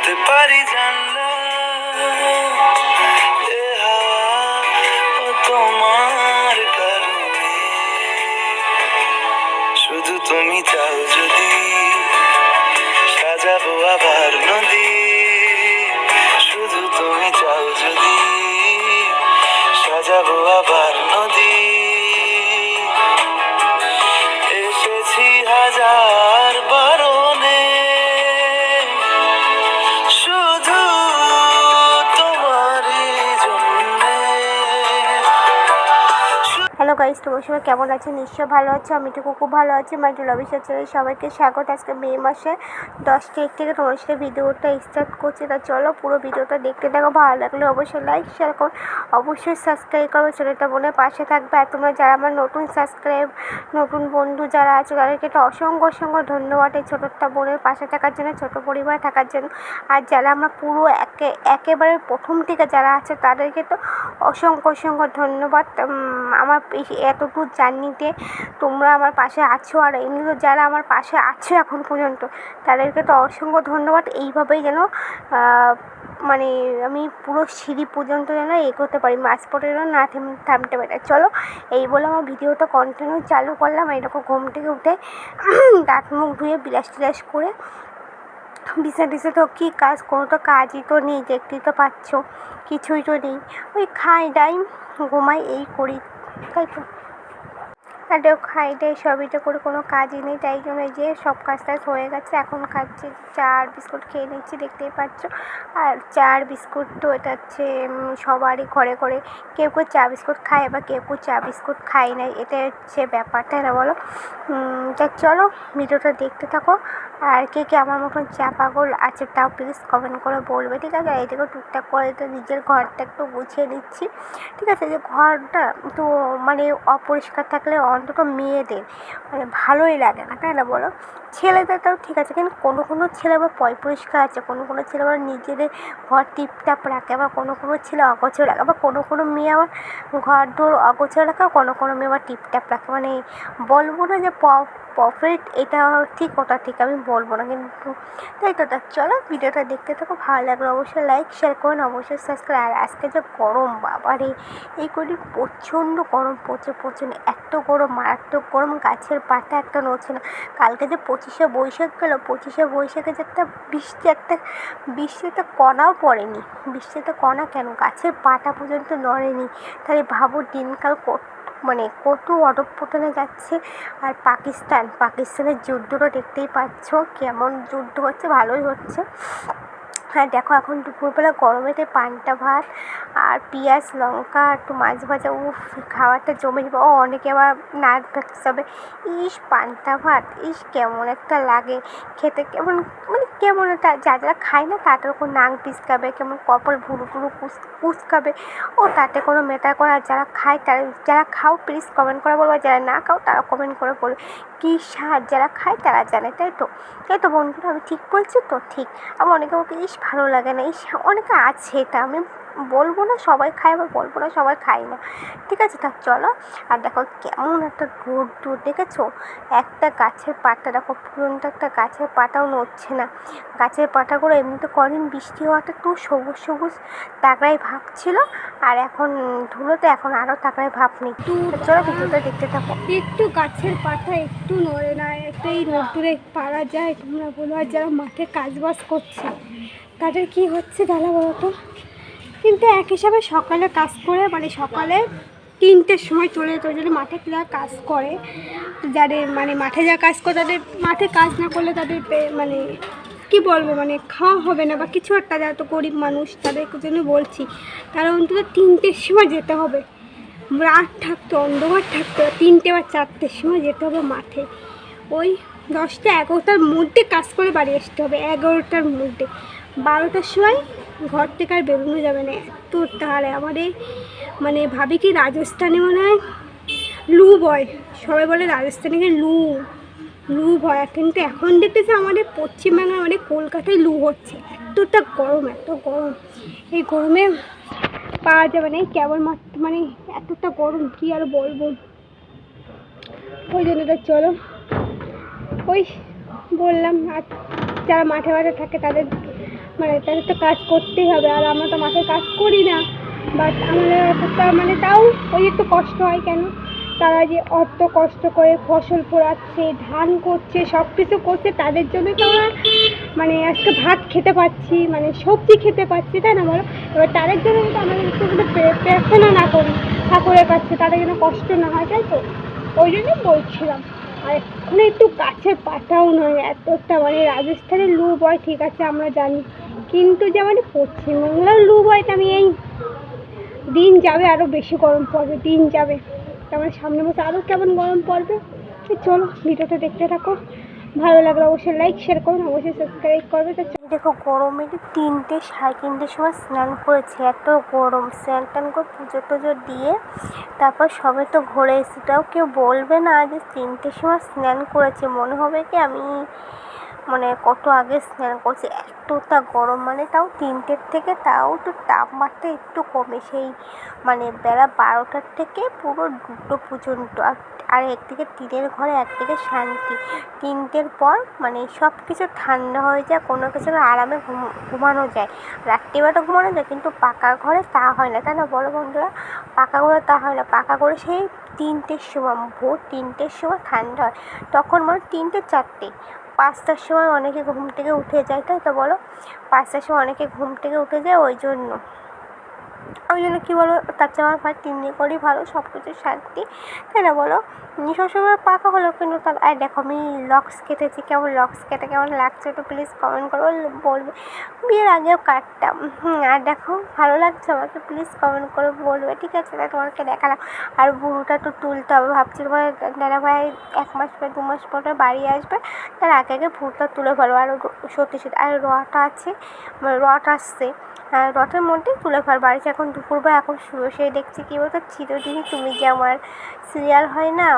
হতে পারি জানলা তোমার কারণে। শুধু তুমি চাও যদি সাজাবো আবার নদী। শুধু তুমি চাও যদি সাজাবো আবার হ্যালো গাইস তোমার সবাই কেমন আছে? নিশ্চয় ভালো আছে, আমি তো খুব ভালো আছি। মাইটুল অফিসের চ্যানেলে সবাইকে স্বাগত। আজকে মে মাসে দশ তারিখ থেকে তোমার সাথে ভিডিওটা স্টার্ট করছি। তা চলো পুরো ভিডিওটা দেখতে থাকো। ভালো লাগলে অবশ্যই লাইক শেয়ার করো। অবশ্যই সাবস্ক্রাইব করো। চ্যানেলটা বোনের পাশে থাকবে। আর তোমরা যারা আমার নতুন সাবস্ক্রাইব নতুন বন্ধু যারা আছে, তাদেরকে একটা অসংখ্য অসংখ্য ধন্যবাদ এই ছোটোটা বোনের পাশে থাকার জন্য, ছোটো পরিবারে থাকার জন্য। আর যারা আমরা পুরো একে, একেবারে প্রথম থেকে যারা আছে, তাদেরকে তো অসংখ্য অসংখ্য ধন্যবাদ। আমার এই এতটুকু জার্নিতে তোমরা আমার পাশে আছো আর এমনিও যারা আমার পাশে আছো এখন পর্যন্ত, তাদেরকে তো অসংখ্য ধন্যবাদ। এইভাবেই যেন মানে আমি পুরো সিঁড়ি পর্যন্ত যেন এগোতে পারি, মাঝ পথে যেন না থেম- থামতে পারি। চলো, এই বলে আমার ভিডিওটা কন্টিনিউ চালু করলাম। এরকম ঘুম থেকে উঠে দাঁত মুখ ধুয়ে বিলাস টিলাস করে বিছা টিসা তো কী কাজ, কোনো তো কাজই তো নেই, দেখতেই তো পাচ্ছ, কিছুই তো নেই। ওই খাই দাই ঘুমাই, এই করি। তাই তো খাই দাই সবই তো করে কোনো কাজই নেই, তাই জন্য এই যে সব কাজ টাজ হয়ে গেছে, এখন খাচ্ছি চা আর বিস্কুট খেয়ে নিচ্ছি, দেখতেই পাচ্ছ। আর চা আর বিস্কুট তো এটা হচ্ছে সবারই ঘরে ঘরে কেউ কেউ চা বিস্কুট খায় আবার কেউ কেউ চা বিস্কুট খায় না এটা হচ্ছে ব্যাপারটা না বলো? তা চলো ভিডিওটা দেখতে থাকো, আর কে কে আমার মতন চা পাগল আছে তাও প্লিজ কমেন্ট করে বলবে, ঠিক আছে? এই দেখো টুকটাক করে তো নিজের ঘরটা একটু গুছিয়ে নিচ্ছি, ঠিক আছে? যে ঘরটা তো মানে অপরিষ্কার থাকলে অন্তত মেয়েদের মানে ভালোই লাগে না, তাই না বলো? ছেলেদের তাও ঠিক আছে, কিন্তু কোনো কোনো ছেলে আবার পয় পরিষ্কার আছে, কোনো কোনো ছেলে আবার নিজেদের ঘর টিপটাপ রাখে, আবার কোনো কোনো ছেলে অগোছল রাখে, আবার কোনো কোনো মেয়ে আবার ঘর দোর অগোছর রাখে কোনো কোনো মেয়ে আবার টিপটাপ রাখে মানে বলব না যে প্রফিট এটা ঠিক, ওটা ঠিক, আমি বলব না, কিন্তু তাই তো, তা চলো ভিডিওটা দেখতে থাকো, ভালো লাগল অবশ্যই লাইক শেয়ার করুন অবশ্যই সাবস্ক্রাইব আর আজকে যে গরম, বাবারে, এই কদিন প্রচণ্ড গরম পড়ছে প্রচণ্ড, এত গরম মারাত্মক গরম, গাছের পাতা একটা নড়ছে না। কালকে যে পঁচিশে বৈশাখ গেলো, পঁচিশে বৈশাখে যে একটা বৃষ্টি একটা বৃষ্টি বৃষ্টিতে কণাও পড়েনি। বৃষ্টিতে কণা কেন? গাছের পাতা পর্যন্ত নড়েনি। তাহলে ভাবো দিনকাল কত মানে কত অধঃপতনে যাচ্ছে। আর পাকিস্তান, পাকিস্তানের যুদ্ধটা দেখতেই পাচ্ছ, কেমন যুদ্ধ হচ্ছে, ভালোই হচ্ছে। হ্যাঁ দেখো এখন দুপুরবেলা গরমেতে পান্তা ভাত আর পেঁয়াজ, লঙ্কা একটু মাছ ভাজা। উফ, খাবারটা জমে যাবে। ও, অনেকে আবার নাচ হবে ইস, পান্তা ভাত, ইস, কেমন একটা লাগে। খেতে কেমন মানে কেমন একটা, যা যারা খায় না, তাদের ওপর নাক পিসকাবে কেমন কপাল ভুরু টুরু কুচ কুচকাবে ও, তাতে কোনো মেটার করে যারা খায়, তারা, যারা খাও প্লিজ কমেন্ট করে বলব যারা না খাও তারা কমেন্ট করে বলবে কী স্বাদ, যারা খায়, তারা জানে, তাই তো? তাই তো বন্ধুরা, আমি ঠিক বলছি তো? ঠিক। আবার অনেকে বলতে ইস ভালো লাগে না। এই অনেকে আছে এটা আমি বলব না সবাই খায় আবার বলব না সবাই খায় না। ঠিক আছে তা চলো। আর দেখো কেমন একটা রোদ দূর দেখেছ? একটা গাছের পাতা দেখো পুরনো একটা গাছের পাতাও নড়ছে না। গাছের পাতাগুলো এমনিতে কদিন বৃষ্টি হওয়াটা একটু সবুজ সবুজ তাগড়াই ভাব ছিল আর এখন ধুলোতে এখন আরও তাগড়াই ভাব নেই। চলো ভিডিওটা দেখতে থাকো। একটু গাছের পাতা একটু নড়ে না একটা এই রোদ্দুরে পারা যায় তোমরা বলো আর যারা মাঠে কাজবাজ করছে। তাদের কি হচ্ছে জ্বালা বলো তো? কিন্তু এক হিসাবে সকালে কাজ করে মানে সকালে তিনটের সময় চলে যেত জন্য মাঠে যারা কাজ করে? যাদের মানে মাঠে যা কাজ করে, তাদের মাঠে কাজ না করলে তাদের মানে কি বলব মানে খাওয়া হবে না বা কিছু একটা, যারা তো গরিব মানুষ তাদের জন্য বলছি। তারা অন্তত তিনটের সময় যেতে হবে। রাত থাকতো, অন্ধকার থাকতো, তিনটে বা চারটের সময় যেতে হবে মাঠে। ওই দশটা, এগারোটার মধ্যে কাজ করে বাড়ি আসতে হবে, এগারোটার মধ্যে। বারোটার সময় ঘর থেকে আর বেরোনো যাবে না। এত তার আমাদের মানে ভাবি কি রাজস্থানে মনে হয়? লু বয়। সবাই বলে রাজস্থানে গিয়ে লু। লু ভয় কিন্তু এখন দেখতেছি আমাদের পশ্চিমবাংলার মানে কলকাতায় লু হচ্ছে। এতটা গরম, এত গরম। এই গরমে পাওয়া যাবে না। এই কেবল মাত্র মানে এতটা গরম, কি আর বলব? ওই জন্য চলো। ওই বললাম, আর যারা মাঠে মাঠে থাকে তাদের মানে তাদের তো কাজ করতেই হবে, আর আমরা তো মাঠে কাজ করি না। বাট আমাদের মানে তাও ওই একটু কষ্ট হয় কেন? তারা যে অত কষ্ট করে ফসল ফোরাচ্ছে ধান করছে সব কিছু করছে, তাদের জন্যই তো আমরা মানে আজকে ভাত খেতে পাচ্ছি মানে সবজি খেতে পাচ্ছি, তাই না বলো? এবার তাদের জন্য কিন্তু আমাদের একটু প্রার্থনা না করি, ঠাকুরের কাছে তাদের যেন কষ্ট না হয়, তাই তো? ওই জন্যই বলছিলাম, আর এখানে একটু গাছের পাতাও নয়, এতটা মানে রাজস্থানের লু বয় ঠিক আছে, আমরা জানি। কিন্তু যে মানে পশ্চিমবাংলার লু বয়টা আমি এই দিন যাবে আরও বেশি গরম পড়বে, দিন যাবে। তারপরে সামনে বছর আরও কেমন গরম পড়বে? চলো, ভিডিওটা দেখতে থাকো। ভালো লাগলে অবশ্যই লাইক শেয়ার করুন, অবশ্যই সাবস্ক্রাইব করবে। তো দেখো, গরমে তিনটে, সাড়ে তিনটের সময় স্নান করেছি, এত গরম। স্নান টান করে পুজো টুজো দিয়ে তারপর সবে তো ঘুরে এসেছি। তাও কেউ বলবে না যে তিনটের সময় স্নান করেছে। মনে হবে কি আমি মানে কত আগে স্নান করছি, এতটা গরম মানে তাও তিনটের থেকে তাও তো তাপমাত্রা একটু কমে, সেই মানে বেলা বারোটার থেকে পুরো দুটো পর্যন্ত। আর একদিকে টিনের ঘরে একদিকে শান্তি। তিনটের পর মানে সব কিছু ঠান্ডা হয়ে যায়, কোনো কিছু আরামে ঘুম, ঘুমানো যায়। রাত্রিবেলা ঘুমানো যায়, কিন্তু পাকা ঘরে তা হয় না। তাই না, বলো বন্ধুরা? পাকা ঘরে তা হয় না। পাকা ঘরে সেই তিনটের সময়, ভোর তিনটের সময় ঠান্ডা হয়। তখন মানে তিনটে, চারটে। পাঁচটার সময় অনেকে ঘুম থেকে উঠে যায়, তাই তো বলো? পাঁচটার সময় অনেকে ঘুম থেকে উঠে যায়, ওই জন্য। ওই জন্য কী বলো, তার চেয়ে আমার ভাই তিন দিন করেই ভালো সব কিছু শান্তি। তাই না বলো? সবসময় পাকা হলো, কিন্তু তার, আর দেখো, আমি লক্স কেটেছি, কেমন লক্স কেটে, কেমন লাগছে একটু প্লিজ কমেন্ট করো বলবে। বিয়ের আগেও কাটতাম, হুম, আর দেখো, ভালো লাগছে আমাকে প্লিজ কমেন্ট করে, বলবে, ঠিক আছে, তাই তোমাকে দেখালাম। আর বুড়োটা তো তুলতে হবে, ভাবছি তোমার দাদা ভাই এক মাস পর, দু মাস পরে বাড়ি আসবে, তার আগে আগে ভুরটা তুলে ফেলব আর সত্যি সত্যি, আর রটা আছে রট আসছে, আর রথের মধ্যেই তুলে ফেলব আর এখন দুপুরবেলা এখন শুয়ে শুয়ে দেখছি কী বলতো? চিরদিনই তুমি যে আমার সিরিয়াল হয় না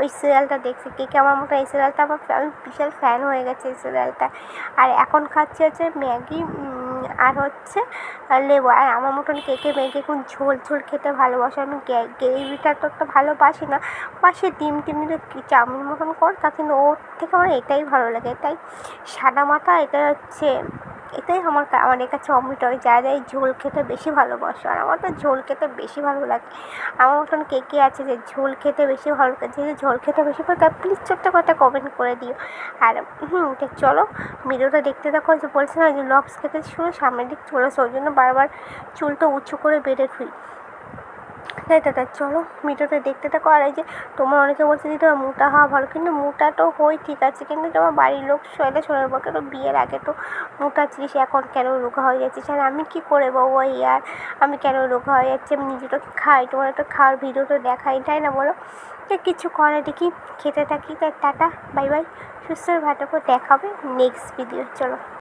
ওই সিরিয়ালটা দেখছি। কে কে আমার মতো এই সিরিয়ালটা আমার আমি বিশাল ফ্যান হয়ে গেছে এই সিরিয়ালটা আর এখন খাচ্ছি হচ্ছে ম্যাগি আর হচ্ছে লেবু। আর আমার মতন কে কে ম্যাগি এখন ঝোল ঝোল খেতে ভালোবাসে। আমি গ্রেভিটা তো একটা ভালোবাসি না। পাশে ডিম টিম চাউমিন মতন কর তা কিন্তু ওর থেকে আমার এটাই ভালো লাগে। তাই সাদা মাথা এটা হচ্ছে এটাই আমার আমাদের কাছে অমৃত যারা যারা ঝোল খেতে বেশি ভালোবাসে, আর আমার তো ঝোল খেতে বেশি ভালো লাগে। আমার মতন কে কে আছে যে ঝোল খেতে বেশি ভালো লাগে, যে ঝোল খেতে বেশি ভালো তার প্লিজ ছোট্ট কথা কমেন্ট করে দিও। আর, হুম চলো, ভিডিওটা দেখতে দেখো যে বলছে না যে লবস খেতে শুরু সামনের দিক চলেছে ওই জন্য বারবার চুলটা উঁচু করে বেড়ে থুই তাই দাদা, চলো ভিডিওটা দেখতে থাকো। আর এই যে তোমার অনেকে বলছে যে, তোমার মোটা হওয়া ভালো, কিন্তু মোটা তো হই ঠিক আছে, কিন্তু তোমার বাড়ির লোক শোলে শোনার পর তো বিয়ের আগে তো মোটা ছিলিস, এখন কেন রোগা হয়ে যাচ্ছিস? আর আমি কী করে বাবু ইয়ার? আমি কেন রোগা হয়ে যাচ্ছি? আমি নিজে তো খাই, তোমার একটা খাওয়ার ভিডিও তো দেখাই, তাই না বলো? তো কিছু করে দেখি, খেতে থাকি তাই টাটা, বাই বাই, সুস্থ ভালো করে দেখাবে নেক্সট ভিডিও চলো।